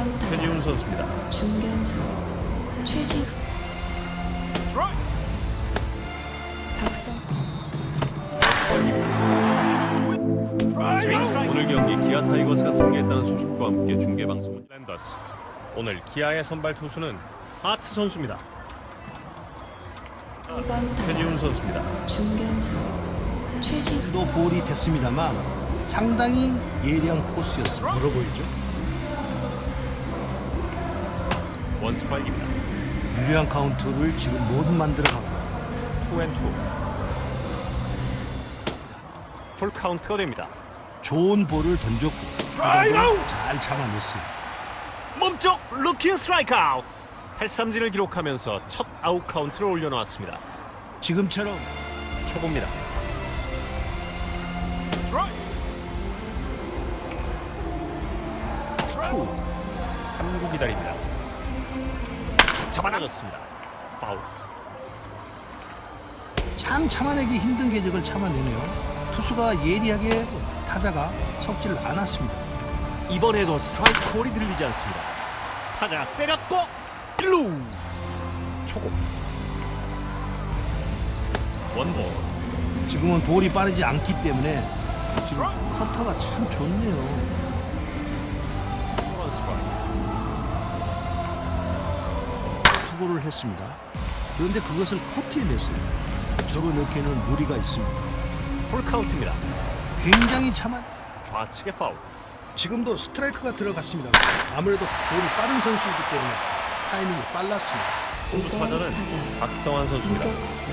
후반 타자 최지훈 선수입니다. 중견수 최지훈 박성 오늘 경기 기아 타이거스가 승리했다는 소식과 함께 중계 방송은 랜더스. 오늘 기아의 선발 투수는 하트 선수입니다. 타자 최지훈 선수입니다. 중견수 최지훈 또 볼이 됐습니다만 상당히 예리한 코스였어 멀어 보이죠? 원 스트라이크입니다. 유리한 카운트를 지금 못 만들어가고 투앤투. 풀 카운트가 됩니다. 좋은 볼을 던졌고 타자도 잘 잡아냈어요. 몸쪽 루킹 스트라이크 아웃. 탈삼진을 기록하면서 첫 아웃 카운트를 올려놓았습니다. 지금처럼 초보입니다. 투. 3구 기다립니다. 잡아당겼습니다. 파울. 참 참아내기 힘든 궤적을 참아내네요. 투수가 예리하게 타자가 섞지를 않았습니다. 이번에도 스트라이크 콜이 들리지 않습니다. 타자 때렸고 1루 초고 원볼 지금은 볼이 빠르지 않기 때문에 지금 커터가 참 좋네요. 원 스트라이크 투구를 했습니다. 그런데 그것을 커트해냈어요. 저거 넣기에는 무리가 있습니다. 풀 카운트입니다. 굉장히 참한 좌측의 파울 지금도 스트라이크가 들어갔습니다. 아무래도 볼이 빠른 선수이기 때문에 타이밍이 빨랐습니다. 선두 타자는 타자 박성환 선수입니다. 유격수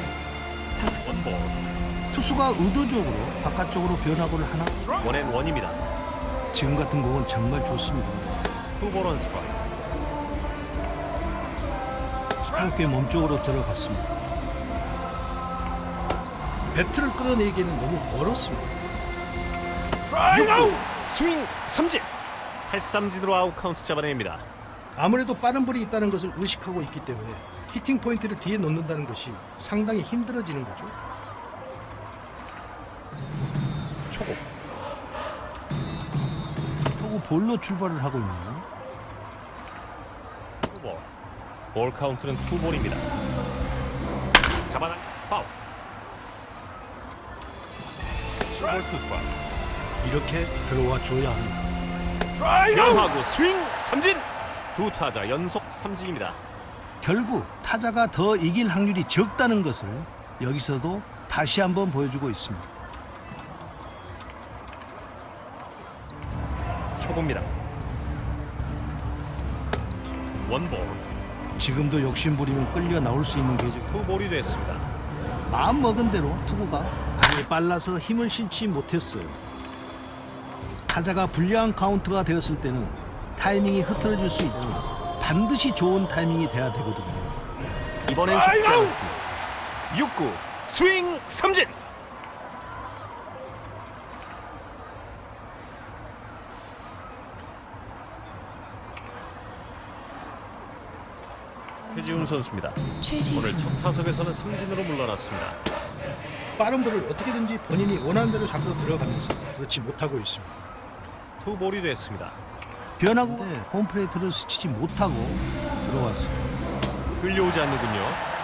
박성 원볼 투수가 의도적으로 바깥쪽으로 변화구를 하나 원앤 원입니다. 지금 같은 공은 정말 좋습니다. 투볼 원 스트라이크 가볍게 몸쪽으로 들어갔습니다. 배트를 끌어내기에는 너무 멀었습니다. 6구 스윙 삼진 탈삼진으로 아웃 카운트 잡아냅니다. 아무래도 빠른 볼이 있다는 것을 의식하고 있기 때문에 히팅 포인트를 뒤에 놓는다는 것이 상당히 힘들어지는 거죠. 초고 하고 볼로 출발을 하고 있네요. 투볼 볼 카운트는 투볼입니다. 잡아당 파울 투볼 투 스트라이크 이렇게 들어와 줘야 합니다. 변화구 스윙 삼진 두 타자 연속 삼진입니다. 결국 타자가 더 이길 확률이 적다는 것을 여기서도 다시 한번 보여주고 있습니다. 초보입니다. 원볼 지금도 욕심 부리면 끌려 나올 수 있는 계적. 투볼이 됐습니다. 마음 먹은 대로 투구가 아니 빨라서 힘을 실지 못했어요. 타자가 불리한 카운트가 되었을 때는 타이밍이 흐트러질 수 있죠. 반드시 좋은 타이밍이 돼야 되거든요. 이번엔 속지 않았습니다. 6구 스윙 삼진 최지훈 선수입니다. 오늘 최지훈 첫 타석에서는 삼진으로 물러났습니다. 빠른 볼을 어떻게든지 본인이 원하는 대로 잡고 들어가면서 그렇지 못하고 있습니다. 투볼이 됐습니다. 변하고 홈플레이트를 스치지 못하고 들어왔어요. 끌려오지 않는군요.